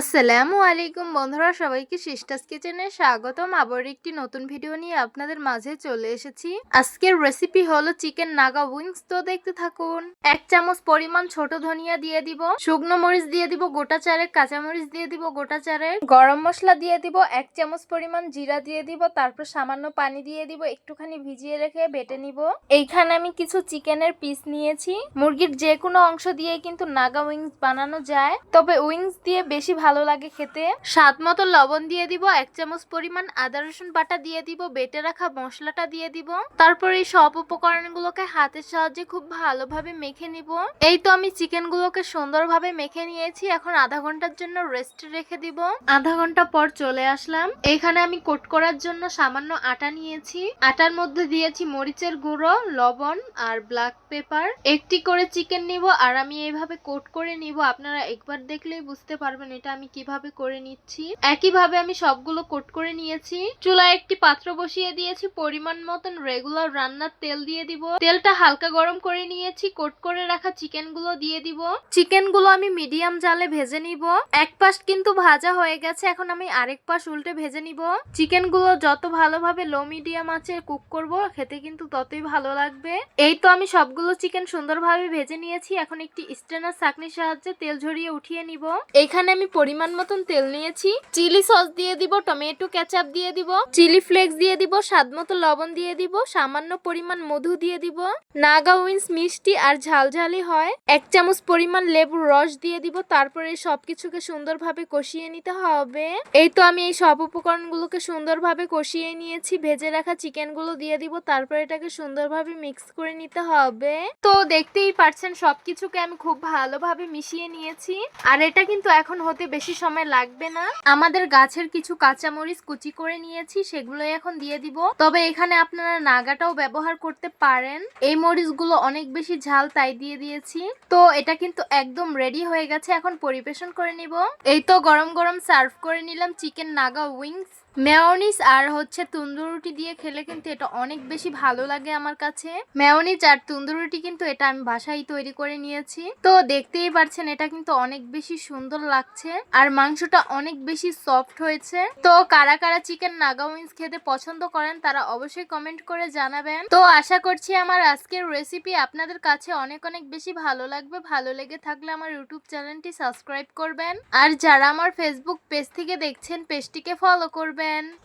আসসালামু আলাইকুম বন্ধুরা, সবাইকে সিস্টাস কিচেনে স্বাগতম। আবার একটি নতুন ভিডিও নিয়ে আপনাদের মাঝে চলে এসেছি। আজকের রেসিপি হলো চিকেন নাগা উইংস। তো দেখতে থাকুন, এক চামচ পরিমাণ ছোট ধনিয়া দিয়ে দিব, শুকনো মরিচ দিয়ে দিব, গোটা চারেক কাঁচা মরিচ দিয়ে দিব, গোটা চারেক। গরম মশলা দিয়ে দিব, এক চামচ পরিমাণ জিরা দিয়ে দিব, তারপর সামান্য পানি দিয়ে দিব, একটুখানি ভিজিয়ে রেখে বেটে নিব। এইখানে আমি কিছু চিকেনের পিস নিয়েছি। মুরগির যে কোনো অংশ দিয়ে কিন্তু নাগা উইংস বানানো যায়। তবে উইংস দিয়ে বেশি ভালো লাগে খেতে? স্বাদ মতো লবণ দিয়ে দিব, এক চামচ পরিমাণ আদা, রসুন বাটা দিয়ে দিব, বেটে রাখা মশলাটা দিয়ে দিব। তারপর এই সব উপকরণগুলোকে হাতের সাহায্যে খুব ভালোভাবে মেখে নিব। এই তো আমি চিকেন গুলোকে সুন্দরভাবে মেখে নিয়েছি, এখন আধা ঘণ্টার জন্য রেস্ট রেখে দিব। আধা ঘণ্টা পর চলে আসলাম। এখানে আমি কোট করার জন্য সামান্য আটা নিয়েছি। আটার মধ্যে দিয়েছি মরিচের গুঁড়ো, লবণ আর ব্ল্যাক পেপার একটি করে চিকেন নিব আর আমি এইভাবে কোট করে নিব। আপনারা একবার দেখলেই বুঝতে পারবেন এটা আমি কীভাবে করে নিচ্ছি? একইভাবে আমি সবগুলো কোট করে নিয়েছি। চুলায় একটি পাত্র বসিয়ে দিয়েছি। পরিমাণ মতন রেগুলার রান্নার তেল দিয়ে দিব। তেলটা হালকা গরম করে নিয়েছি। কোট করে রাখা চিকেনগুলো দিয়ে দিব। চিকেনগুলো আমি মিডিয়াম জালে ভেজে নিব। এক পাশ কিন্তু ভাজা হয়ে গেছে। এখন আমি আরেক পাশ উল্টে ভেজে নিব। চিকেনগুলো যত ভালোভাবে লো মিডিয়াম আছে কুক করব, খেতে কিন্তু ততই ভালো লাগবে। এই তো আমি সবগুলো চিকেন সুন্দরভাবে ভেজে নিয়েছি। এখন একটি স্টেনার চাকনির সাহায্যে তেল ঝরিয়ে উঠিয়ে নিব। এখানে আমি পরিমাণ মতন তেল নিয়েছি। চিলি সস দিয়ে দিব, টমেটো কেচাপ দিয়ে দিব, চিলি ফ্লেক্স দিয়ে দিব, স্বাদ মতো লবণ দিয়ে দিব, সামান্য পরিমাণ মধু দিয়ে দিব। নাগা উইন্স মিষ্টি আর ঝালঝালি হয়। এক চামচ পরিমাণ লেবুর রস দিয়ে দিব, তারপরে সবকিছুকে সুন্দরভাবে কষিয়ে নিতে হবে। এই তো আমি এই সব উপকরণগুলোকে সুন্দরভাবে কষিয়ে নিয়েছি, ভেজে রাখা চিকেনগুলো দিয়ে দিব, তারপরে এটাকে সুন্দরভাবে মিক্স করে নিতে হবে। তো দেখতেই পারছেন, সবকিছুকে আমি খুব ভালোভাবে মিশিয়ে নিয়েছি। আর এটা কিন্তু এখন হতে বেশি সময় লাগবে না। আমাদের গাছের কিছু কাঁচামরিচ কুচি করে নিয়েছি সেগুলো এখন দিয়ে দিব। তবে এখানে আপনারা নাগাটাও ব্যবহার করতে পারেন। এই মরিচগুলো অনেক বেশি ঝাল তাই দিয়ে দিয়েছি। তো এটা কিন্তু একদম রেডি হয়ে গেছে, এখন পরিবেশন করে নিব। এই তো গরম গরম সার্ভ করে নিলাম চিকেন নাগা উইংস মেয়নিস আর হচ্ছে তন্দুরুটি দিয়ে খেলে কিন্তু এটা অনেক বেশি ভালো লাগে আমার কাছে। মেয়নিজ আর তন্দুরুটি কিন্তু এটা আমি বাসায় তৈরি করে নিয়েছি। তো দেখতেই পারছেন এটা কিন্তু অনেক বেশি সুন্দর লাগছে আর মাংসটা অনেক বেশি সফট হয়েছে। তো কারা কারা চিকেন নাগা খেতে পছন্দ করেন তারা অবশ্যই কমেন্ট করে জানাবেন। তো আশা করছি আমার আজকের রেসিপি আপনাদের কাছে অনেক অনেক বেশি ভালো লাগবে। ভালো লেগে থাকলে আমার ইউটিউব চ্যানেলটি সাবস্ক্রাইব করবেন। আর যারা আমার ফেসবুক পেজ থেকে দেখছেন পেজটিকে ফলো করবেন।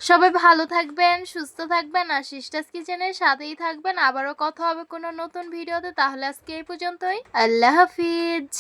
সবাই ভালো থাকবেন, সুস্থ থাকবেন, আর সিস্টার্স কিচেনের সাথেই থাকবেন। আবারও কথা হবে কোনো নতুন ভিডিওতে, তাহলে আজকে এই পর্যন্তই। আল্লাহ হাফিজ।